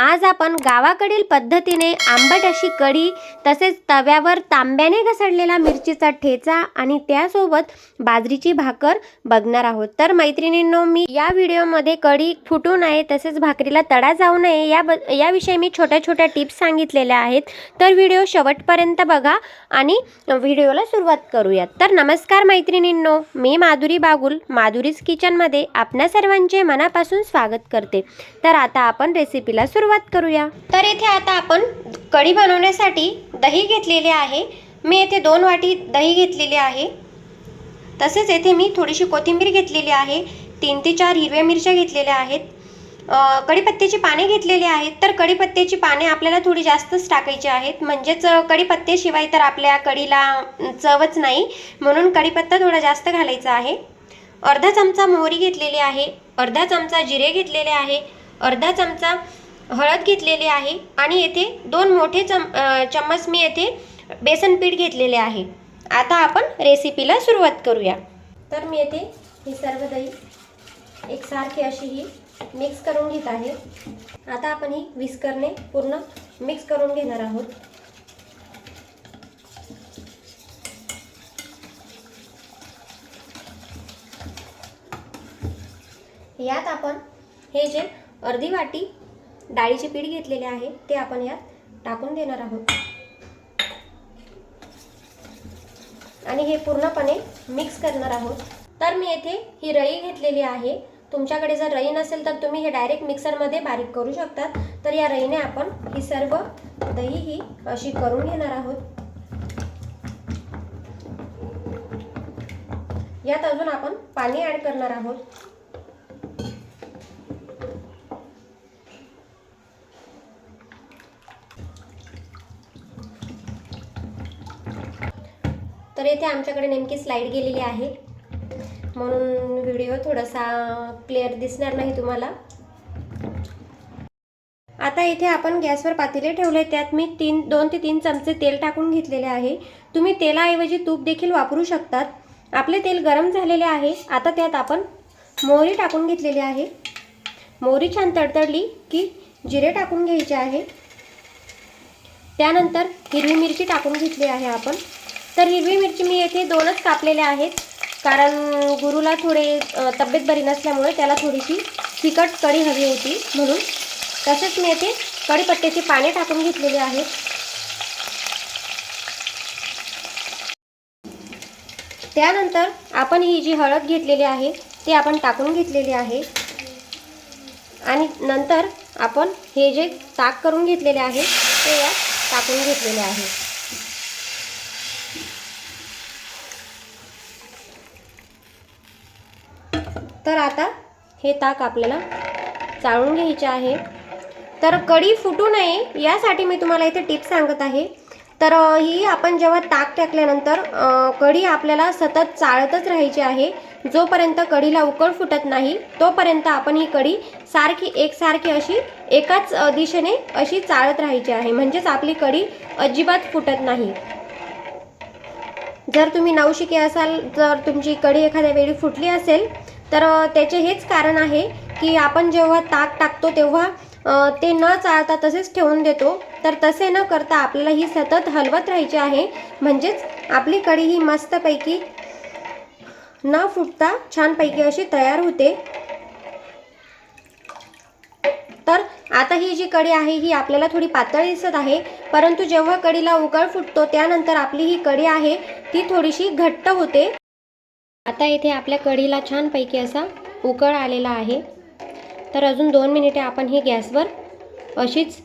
आज आपण गावाकडील पद्धतीने आंबट अशी कढी तसेच तव्यावर तांब्याने घसडलेला मिरचीचा ठेचा आणि त्यासोबत बाजरीची भाकर बघणार आहोत. तर मैत्रिणींनो मी या व्हिडिओमध्ये कढी फुटू नये तसेच भाकरीला तडा जाऊ नये या ब याविषयी मी छोट्या छोट्या टिप्स सांगितलेल्या आहेत. तर व्हिडिओ शेवटपर्यंत बघा आणि व्हिडिओला सुरुवात करूयात. तर नमस्कार मैत्रिणींनो मी माधुरी बागुल माधुरीज किचनमध्ये आपणा सर्वांचे मनापासून स्वागत करते. तर आता आपण रेसिपीला सुरुवात करूया. तर येथे आता आपण कढी बनवण्यासाठी दही घेतलेले आहे. मी येथे दोन वाटी दही घेतलेले आहे. तसेच येथे मी थोडीशी कोथिंबीर घेतलेली आहे. तीन ते चार हिरव्या मिरच्या घेतलेल्या आहेत. कढीपत्त्याची पाने घेतलेली आहेत. तर कढीपत्त्याची पाने आपल्याला थोडी जास्तच टाकायची आहेत. म्हणजेच कढीपत्त्याशिवाय तर आपल्या कढीला चवच नाही. म्हणून कढीपत्ता थोडा जास्त घालायचा आहे. अर्धा चमचा मोहरी घेतलेली आहे. अर्धा चमचा जिरे घेतलेले आहे. अर्धा चमचा हळद घेतलेली आहे आणि येथे दोन मोठे चम चम्मच मी येथे बेसन पीठ घेतलेले आहे. आता आपण रेसिपीला सुरुवात करूया. तर मी येथे ही सर्व दही एकसारखी अशी ही मिक्स करून घेत आहे. आता आपण ही विस्करने पूर्ण मिक्स करून घेणार आहोत. यात आपण हे जे अर्धी वाटी डाळीचे पीठ घेतलेले आहे ते आपण यात टाकून देणार आहोत. आणि हे पूर्णपणे मिक्स करणार आहोत. तर मी येथे ही रई घेतलेली आहे. तुमच्याकडे जर रई नसेल तर तुम्ही हे डायरेक्ट मिक्सरमध्ये बारीक करू शकतात. तर या रईने आपण ही सर्व दही ही अशी करून घेणार आहोत. यात अजून आपण पाणी ॲड करणार आहोत. तर येथे आमच्याकडे नेमकी स्लाईड गेलेली आहे. म्हणून व्हिडिओ थोडासा क्लिअर दिसणार नाही तुम्हाला. आता इथे आपण गॅसवर पातेले ठेवले. त्यात मी तीन दोन ते तीन चमचे तेल टाकून घेतलेले आहे. तुम्ही तेलाऐवजी तूप देखील वापरू शकतात. आपले तेल गरम झालेले आहे. आता त्यात आपण मोहरी टाकून घेतलेली आहे. मोहरी छान तडतडली की जिरे टाकून घ्यायचे आहे. त्यानंतर हिरवी मिरची टाकून घेतली आहे आपण. तर हिरवी मिरची मी येथे दोनच कापलेल्या आहेत. कारण गुरुला थोडे तब्येत बरी नसल्यामुळे त्याला थोडीशी तिखट कढी हवी होती म्हणून. तसेच मी येथे कढीपत्त्याची पाने टाकून घेतलेली आहेत. त्यानंतर आपण ही जी हळद घेतलेली आहे ती आपण टाकून घेतलेली आहे. आणि नंतर आपण हे जे ताक करून घेतलेले आहे ते यात टाकून घेतलेले आहे. तर आता हे ताक आपल्याला चाळून घ्यायचे आहे. तर कढी फुटू नये यासाठी मी तुम्हाला इथे टिप सांगत आहे. तर ही आपण जेव्हा ताक टाकल्यानंतर कढी आपल्याला सतत चाळतच राहायची आहे. जोपर्यंत कढीला उकळ फुटत नाही तोपर्यंत आपण ही कढी सारखी एकसारखी अशी एकाच दिशेने अशी चाळत राहायची आहे. म्हणजेच आपली कढी अजिबात फुटत नाही. जर तुम्ही नवशिके असाल जर तुमची कढी एखाद्या वेळी फुटली असेल तर त्याचे हेच कारण आहे की आपण जेव्हा ताक टाकतो तेव्हा ते न चाळता तसेच ठेवून देतो. तर तसे न करता आपल्याला ही सतत हलवत राहायची आहे. म्हणजेच आपली कढी ही मस्तपैकी न फुटता छानपैकी अशी तयार होते. तर आता ही जी कढी आहे ही आपल्याला थोडी पातळ दिसत आहे. परंतु जेव्हा कढीला उकळ फुटतो त्यानंतर आपली ही कढी आहे ती थोडीशी घट्ट होते. आता इथे आपल्या कढीला छानपैकी असा उकळ आलेला आहे. तर अजून दोन मिनिटे आपण ही गॅसवर अशीच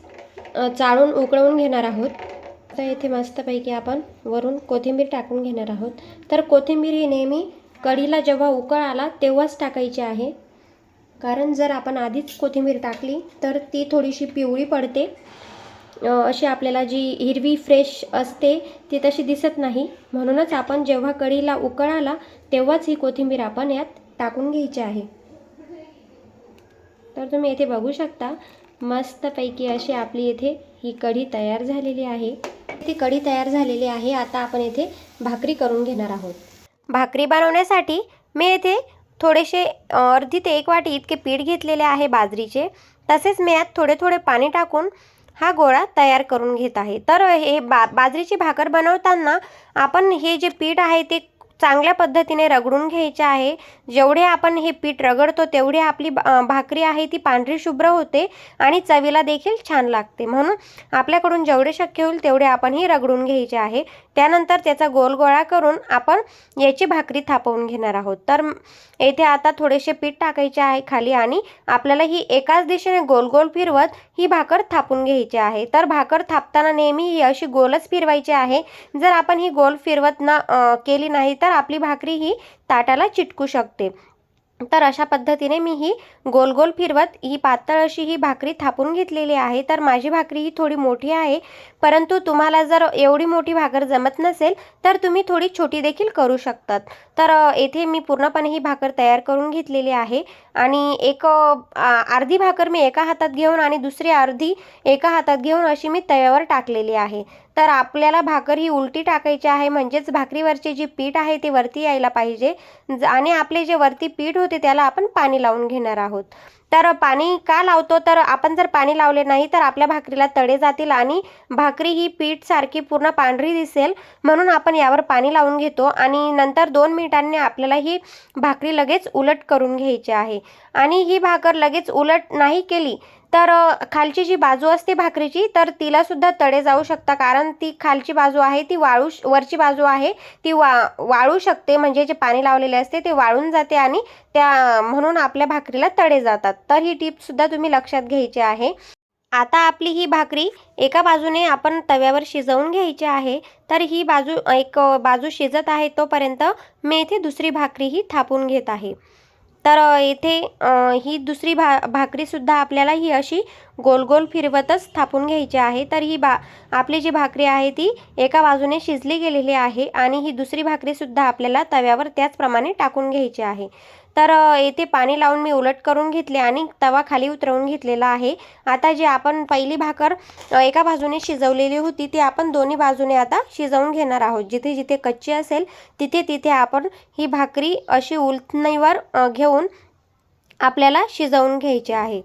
चाळून उकळवून घेणार आहोत. आता इथे मस्तपैकी आपण वरून कोथिंबीर टाकून घेणार आहोत. तर कोथिंबीर ही नेहमी कढीला जेव्हा उकळ आला तेव्हाच टाकायची आहे. कारण जर आपण आधीच कोथिंबीर टाकली तर ती थोडीशी पिवळी पडते. अशी आपल्याला जी हिरवी फ्रेश असते ती तशी दिसत नाही. म्हणूनच आपण जेव्हा कढीला उकळ आला तेव्हाच ही कोथिंबीर आपण यात टाकून घ्यायची आहे. तर तुम्ही येथे बघू शकता मस्तपैकी अशी आपली येथे ही कढी तयार झालेली आहे. ती कढी तयार झालेली आहे आता आपण येथे भाकरी करून घेणार आहोत. भाकरी बनवण्यासाठी मी येथे थोडेसे अर्धी ते एक वाटी इतके पीठ घेतलेले आहे बाजरीचे. तसेच मी यात थोडे थोडे पाणी टाकून हा गोळा तयार करून घेत आहे. तर हे बा बाजरीची भाकर बनवताना आपण हे जे पीठ आहे ते चांगल्या पद्धतीने रगडून घ्यायचे आहे. जेवढे आपण हे पीठ रगडतो तेवढी आपली भाकरी आहे ती पांढरी शुभ्र होते आणि चवीला देखील छान लागते. म्हणून आपल्याकडून जेवढे शक्य होईल तेवढे आपण ही रगडून घ्यायचे आहे. त्यानंतर त्याचा गोल गोळा करून आपण याची भाकरी थापवून घेणार आहोत. तर येथे आता थोडेसे पीठ टाकायचे आहे खाली आणि आपल्याला ही एकाच दिशेने गोल गोल फिरवत ही भाकर थापून घ्यायची आहे. तर भाकर थापताना नेहमी ही अशी गोलच फिरवायची आहे. जर आपण ही गोल फिरवत ना केली नाही तर तर आपली भाकरी ही ताटाला चिटकू शकते. तर अशा पद्धतीने मी ही गोल गोल फिरवत ही पातळ अशी ही भाकरी थापून घेतलेली आहे. तर माझी भाकरी ही थोडी मोठी आहे. परंतु तुम्हाला जर एवढी मोठी भाकर जमत नसेल तर तुम्ही थोडी छोटी देखील करू शकतात. तर येथे मी पूर्णपणे ही भाकर तयार करून घेतलेली आहे. आणि एक अर्धी भाकर मी एका हातात घेऊन आणि दुसरी अर्धी एका हातात घेऊन अशी मी तव्यावर टाकलेली आहे. तर आपल्याला भाकर ही उलटी टाकायची आहे म्हणजेच भाकरीवरचे जे पीठ आहे ते वरती यायला पाहिजे. ज- आणि आपले जे वरती पीठ होते त्याला आपण पाणी लावून घेणार आहोत. तर पाणी का लावतो? तर आपण जर पाणी लावले नाही तर आपल्या भाकरीला तडे जातील आणि भाकरी ही पीठसारखी पूर्ण पांढरी दिसेल. म्हणून आपण यावर पाणी लावून घेतो आणि नंतर दोन मिनिटांनी आपल्याला ही भाकरी लगेच उलट करून घ्यायची आहे. आणि ही भाकर लगेच उलट नाही केली तर खालची जी बाजू असते भाकरीची तर तिला सुद्धा तडे जाऊ शकता कारण ती खालची बाजू आहे ती वाळू वरची बाजू आहे ती वा वाळू शकते. म्हणजे जे पाणी लावलेले असते ते वाळून जाते आणि त्या म्हणून आपल्या भाकरीला तडे जातात. तर ही टिपसुद्धा तुम्ही लक्षात घ्यायची आहे. आता आपली ही भाकरी एका बाजूने आपण तव्यावर शिजवून घ्यायची आहे. तर ही बाजू एक बाजू शिजत आहे तोपर्यंत मी इथे दुसरी भाकरी ही थापून घेत आहे. तर येथे ही दुसरी भा भाकरीसुद्धा आपल्याला ही अशी गोल गोल फिरवतच थापून घ्यायची आहे. तर ही बा आपली जी भाकरी आहे ती एका बाजूने शिजली गेलेली आहे आणि ही दुसरी भाकरीसुद्धा आपल्याला तव्यावर त्याचप्रमाणे टाकून घ्यायची आहे. तर येथे पाणी लावून मी उलट करून घेतले आणि तवा खाली उतरवून घेतलेला आहे. आता जी आपण पहिली भाकर एका बाजूने शिजवलेली होती ती आपण दोन्ही बाजूने आता शिजवून घेणार आहोत. जिथे जिथे कच्ची असेल तिथे तिथे आपण ही भाकरी अशी उलथणीवर घेऊन आपल्याला शिजवून घ्यायची आहे.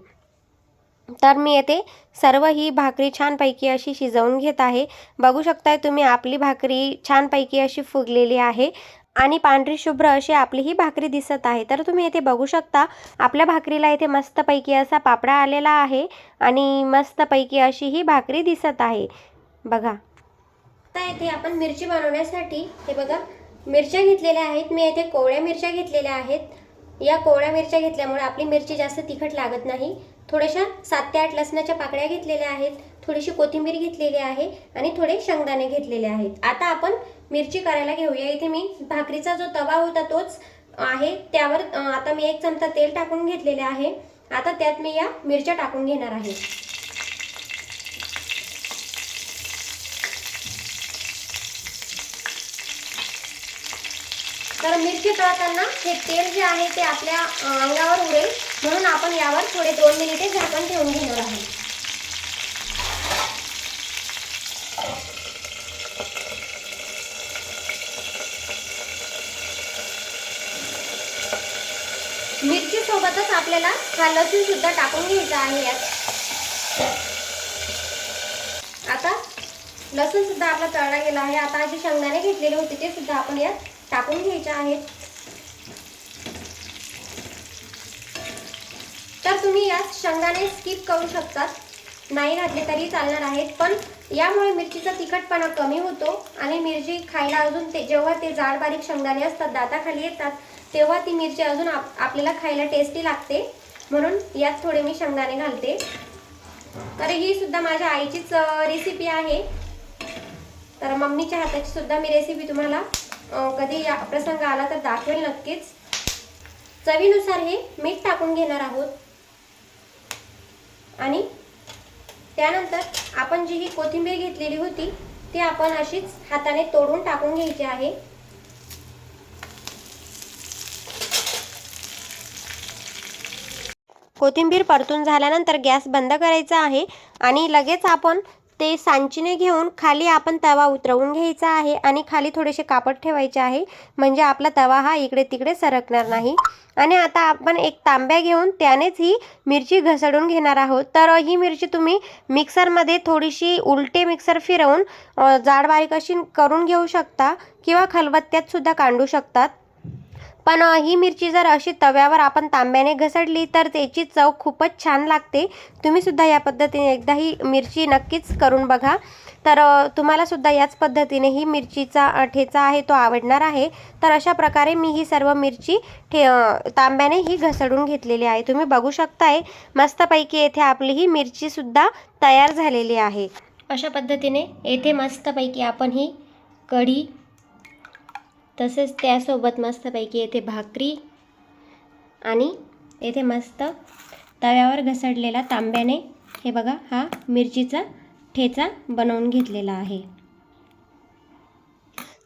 तर मी येथे सर्व ही भाकरी छानपैकी अशी शिजवून घेत आहे. बघू शकताय तुम्ही आपली भाकरी छानपैकी अशी फुगलेली आहे. आणि पांढरी शुभ्र अशी आपली ही भाकरी दिसत आहे. तर तुम्ही येथे बघू शकता आपल्या भाकरीला इथे मस्तपैकी असा पापडा आलेला आहे आणि मस्तपैकी अशी ही भाकरी दिसत आहे. बघा. आता येथे आपण मिरची बनवण्यासाठी हे बघा मिरच्या घेतलेल्या आहेत. मी येथे कोवळ्या मिरच्या घेतलेल्या आहेत. या कोवळ्या मिरच्या घेतल्यामुळे आपली मिरची जास्त तिखट लागत नाही. थोड्याशा सात ते आठ लसणाच्या पाकळ्या घेतलेल्या आहेत. थोडीशी कोथिंबीर घेतलेली आहे आणि थोडे शेंगदाणे घेतलेले आहेत. आता आपण मिरची करायला घेऊया. इथे मी भाकरीचा जो तवा होता तोच आहे. त्यावर आता मी एक चमचा तेल टाकून घेतलेले आहे. आता त्यात मी या मिरच्या टाकून घेणार आहे. तर मिरची तळताना हे तेल जे आहे ते आपल्या अंगावर उडेल. म्हणून आपण यावर थोडे दोन मिनिटे झाकण ठेवून घेणार आहोत मिरची सोबतच आपल्याला हा लसूण सुद्धा टाकून घ्यायचा आहे यात. आता लसूण सुद्धा आपला तळला गेला आहे. आता जे शेंगदाणे घेतलेले होते ते सुद्धा आपण यात टाकून घ्यायचे आहेत. तर तुम्ही यात शेंगदाणे स्किप करू शकतात. नाही घातले तरी चालणार आहेत. पण यामुळे मिरचीचा तिखटपणा कमी होतो आणि मिरची खायला अजून ते जेव्हा ते जाड बारीक शेंगदाणे असतात दाताखाली येतात तेव्हा ती मिरची अजून आप आपल्याला खायला टेस्टी लागते. म्हणून यात थोडे मी शेंगदाणे घालते. तर ही सुद्धा माझ्या आईचीच रेसिपी आहे. तर मम्मीच्या हाताची सुद्धा मी रेसिपी तुम्हाला कधी या प्रसंग आला तर दाखवेल नक्कीच. चवीनुसार हे मीठ टाकून घेणार आहोत. आणि त्यानंतर आपण जी ही कोथिंबीर घेतलेली होती ती आपण अशीच हाताने तोडून टाकून घ्यायची आहे. कोथिंबीर परतून झाल्यानंतर गॅस बंद करायचा आहे आणि लगेच आपण ते सांचीने घेऊन खाली आपण तवा उतरवून घ्यायचा आहे आणि खाली थोडेसे कापड ठेवायचे आहे. म्हणजे आपला तवा हा इकडे तिकडे सरकणार नाही. आणि आता आपण एक तांब्या घेऊन त्यानेच ही मिरची घसडून घेणार आहोत. तर ही मिरची तुम्ही मिक्सरमध्ये थोडीशी उलटे मिक्सर फिरवून जाड बारीक अशी करून घेऊ शकता किंवा खलबत्त्यात सुद्धा कांडू शकतात. पण ही मिरची जर अशी तव्यावर आपण तांब्याने घसडली तर त्याची चव खूपच छान लागते. तुम्ही सुद्धा या पद्धतीने एकदा ही मिरची नक्कीच करून बघा. तर तुम्हालासुद्धा याच पद्धतीने ही मिरचीचा ठेचा आहे तो आवडणार आहे. तर अशा प्रकारे मी ही सर्व मिरची ठे तांब्याने ही घसडून घेतलेली आहे. तुम्ही बघू शकताय मस्तपैकी येथे आपली ही मिरचीसुद्धा तयार झालेली आहे. अशा पद्धतीने येथे मस्तपैकी आपण ही कढी तसेच त्यासोबत मस्तपैकी येथे भाकरी आणि येथे मस्त तव्यावर घसडलेला तांब्याने हे बघा हा मिरचीचा ठेचा बनवून घेतलेला आहे.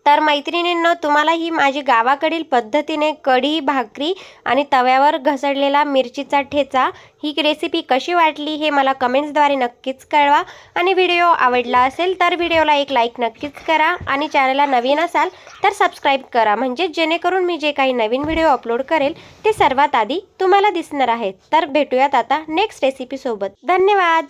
तर मैत्रिणींनो तुम्हाला ही माझी गावाकडील पद्धतीने कढी भाकरी आणि तव्यावर घसडलेला मिरचीचा ठेचा ही रेसिपी कशी वाटली हे मला कमेंट्सद्वारे नक्कीच कळवा. आणि व्हिडिओ आवडला असेल तर व्हिडिओला एक लाईक नक्कीच करा आणि चॅनलला नवीन असाल तर सबस्क्राईब करा. म्हणजे जेणेकरून मी जे काही नवीन व्हिडिओ अपलोड करेल ते सर्वात आधी तुम्हाला दिसणार आहेत. तर भेटूयात आता नेक्स्ट रेसिपीसोबत धन्यवाद!